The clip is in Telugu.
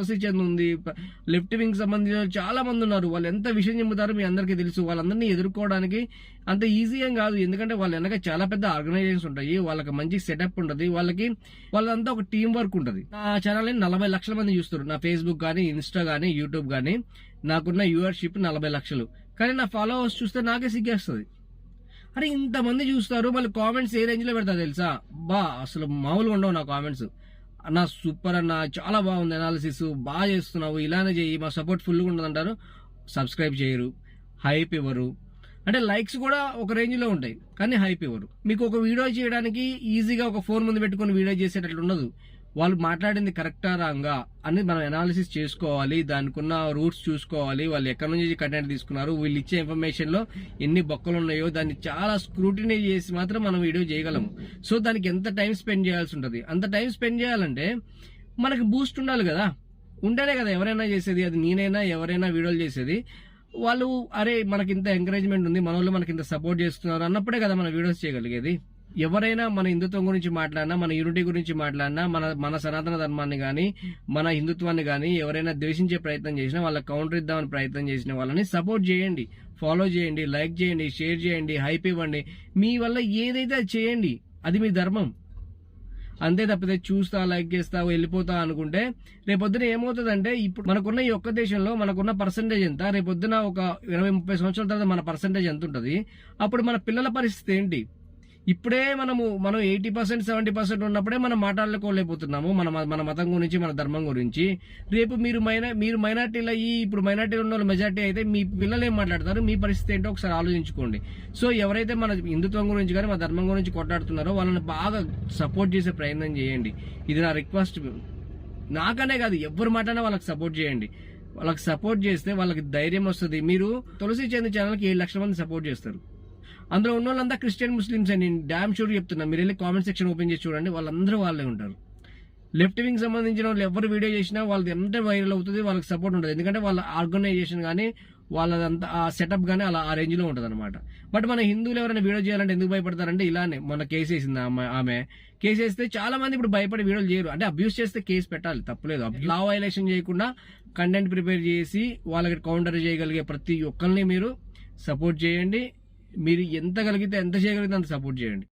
ప్రసిద్ధి చెందింది ఉంది లెఫ్ట్ వింగ్ సంబంధించిన చాలా మంది ఉన్నారు. వాళ్ళు ఎంత విషయం చెబుతారో మీ అందరికీ తెలుసు. వాళ్ళందరినీ ఎదుర్కోవడానికి అంత ఈజీ ఏం కాదు. ఎందుకంటే వాళ్ళ వెనక చాలా పెద్ద ఆర్గనైజేషన్స్ ఉంటాయి. వాళ్ళకి మంచి సెటప్ ఉంటుంది. వాళ్ళకి వాళ్ళంతా ఒక టీం వర్క్ ఉంటుంది. నా ఛానల్ నలభై లక్షల మంది చూస్తారు నా ఫేస్బుక్ కానీ ఇన్స్టా కానీ యూట్యూబ్ కానీ నాకున్న యూవర్షిప్ నలభై లక్షలు. కానీ నా ఫాలోవర్స్ చూస్తే నాకే సిగ్గేస్తుంది. అరే ఇంతమంది చూస్తారు. మళ్ళీ కామెంట్స్ ఏ రేంజ్లో పెడతా తెలుసా? బా అసలు మామూలుగా ఉండవు నా కామెంట్స్. అన్న సూపర్ అన్న చాలా బాగుంది అనాలిసిస్ బాగా చేస్తున్నావు. ఇలానే చేయి. మా సపోర్ట్ ఫుల్గా ఉండదు అంటారు. సబ్స్క్రైబ్ చేయరు. హైప్ ఇవ్వరు. అంటే లైక్స్ కూడా ఒక రేంజ్లో ఉంటాయి. కానీ హైప్ ఇవ్వరు. మీకు ఒక వీడియో చేయడానికి ఈజీగా ఒక ఫోన్ ముందు పెట్టుకుని వీడియో చేసేటట్లు ఉండదు. వాళ్ళు మాట్లాడింది కరెక్టా రాంగా అని మనం అనాలిసిస్ చేసుకోవాలి దానికి ఉన్న రూట్స్ చూసుకోవాలి వాళ్ళు ఎక్కడి నుంచి కంటెంట్ తీసుకున్నారు వీళ్ళు ఇచ్చే ఇన్ఫర్మేషన్లో ఎన్ని బొక్కలు ఉన్నాయో దాన్ని చాలా స్క్రూటినీ చేసి మాత్రం మనం వీడియో చేయగలము. సో దానికి ఎంత టైం స్పెండ్ చేయాల్సి ఉంటుంది? అంత టైం స్పెండ్ చేయాలంటే మనకి బూస్ట్ ఉండాలి కదా. ఉంటేనే కదా ఎవరైనా చేసేది అది నేనైనా ఎవరైనా వీడియోలు చేసేది. వాళ్ళు అరే మనకి ఇంత ఎంకరేజ్మెంట్ ఉంది మన వాళ్ళు మనకి ఇంత సపోర్ట్ చేస్తున్నారు అన్నప్పుడే కదా మన వీడియోస్ చేయగలిగేది. ఎవరైనా మన హిందుత్వం గురించి మాట్లాడినా మన యూనిటీ గురించి మాట్లాడినా మన మన సనాతన ధర్మాన్ని కానీ మన హిందుత్వాన్ని కానీ ఎవరైనా ద్వేషించే ప్రయత్నం చేసినా వాళ్ళకి కౌంటర్ ఇద్దామని ప్రయత్నం చేసిన వాళ్ళని సపోర్ట్ చేయండి ఫాలో చేయండి లైక్ చేయండి షేర్ చేయండి హైప్ ఇవ్వండి. మీ వల్ల ఏదైతే అది చేయండి అది మీ ధర్మం. అంతే తప్పితే చూస్తా లైక్ చేస్తా వెళ్ళిపోతా అనుకుంటే రేపొద్దున ఏమవుతుందంటే ఇప్పుడు మనకున్న ఈ ఒక్క దేశంలో మనకున్న పర్సంటేజ్ ఎంత? రేపొద్దున ఒక ఇరవై ముప్పై సంవత్సరాల తర్వాత మన పర్సంటేజ్ ఎంత ఉంటుంది అప్పుడు మన పిల్లల పరిస్థితి ఏంటి? ఇప్పుడే మనము మనం ఎయిటీ పర్సెంట్ సెవెంటీ పర్సెంట్ ఉన్నప్పుడే మనం మాట్లాడుకోలేకపోతున్నాము మన మన మతం గురించి మన ధర్మం గురించి. రేపు మీరు మైనా మీరు మైనార్టీలు అయ్యి ఇప్పుడు మైనార్టీలు ఉన్న వాళ్ళు మెజార్టీ అయితే మీ పిల్లలు ఏం మాట్లాడతారు మీ పరిస్థితి ఏంటో ఒకసారి ఆలోచించుకోండి. సో ఎవరైతే మన హిందుత్వం గురించి కానీ మన ధర్మం గురించి కొట్లాడుతున్నారో వాళ్ళని బాగా సపోర్ట్ చేసే ప్రయత్నం చేయండి. ఇది నా రిక్వెస్ట్. నాకనే కాదు ఎవరు మాట్లాడినా వాళ్ళకి సపోర్ట్ చేయండి. వాళ్ళకి సపోర్ట్ చేస్తే వాళ్ళకి ధైర్యం వస్తుంది. మీరు తులసి చంద్ ఛానల్కి ఏడు లక్షల మంది సపోర్ట్ చేస్తారు. అందులో ఉన్న వాళ్ళంతా క్రిస్టియన్ ముస్లిమ్స్ అని. డ్యామ్ డామ్ షూర్ చెప్తున్నా. మీరు వెళ్ళి కామెంట్ సెక్షన్ ఓపెన్ చేసి చూడండి. వాళ్ళందరూ వాళ్ళే ఉంటారు. లెఫ్ట్ వింగ్ సంబంధించిన వాళ్ళు ఎవరు వీడియో చేసినా వాళ్ళది ఎంత వైరల్ అవుతుంది వాళ్ళకి సపోర్ట్ ఉంటుంది. ఎందుకంటే వాళ్ళ ఆర్గనైజేషన్ కానీ వాళ్ళదంతా ఆ సెటప్ కానీ అలా ఆ రేంజ్లో ఉంటుంది అనమాట బట్ మన హిందువులు ఎవరైనా వీడియో చేయాలంటే ఎందుకు భయపడతారంటే ఇలానే. మన కేసు వేసింది ఆమె ఆమె. కేసు వేస్తే చాలా మంది ఇప్పుడు భయపడి వీడియోలు చేయరు. అంటే అబ్యూస్ చేస్తే కేసు పెట్టాలి. తప్పలేదు. లా వైలేషన్ చేయకుండా కంటెంట్ ప్రిపేర్ చేసి వాళ్ళకి కౌంటర్ చేయగలిగే ప్రతి ఒక్కరిని మీరు సపోర్ట్ చేయండి. మీరు ఎంత కలిగితే ఎంత చేయగలిగితే అంత సపోర్ట్ చేయండి.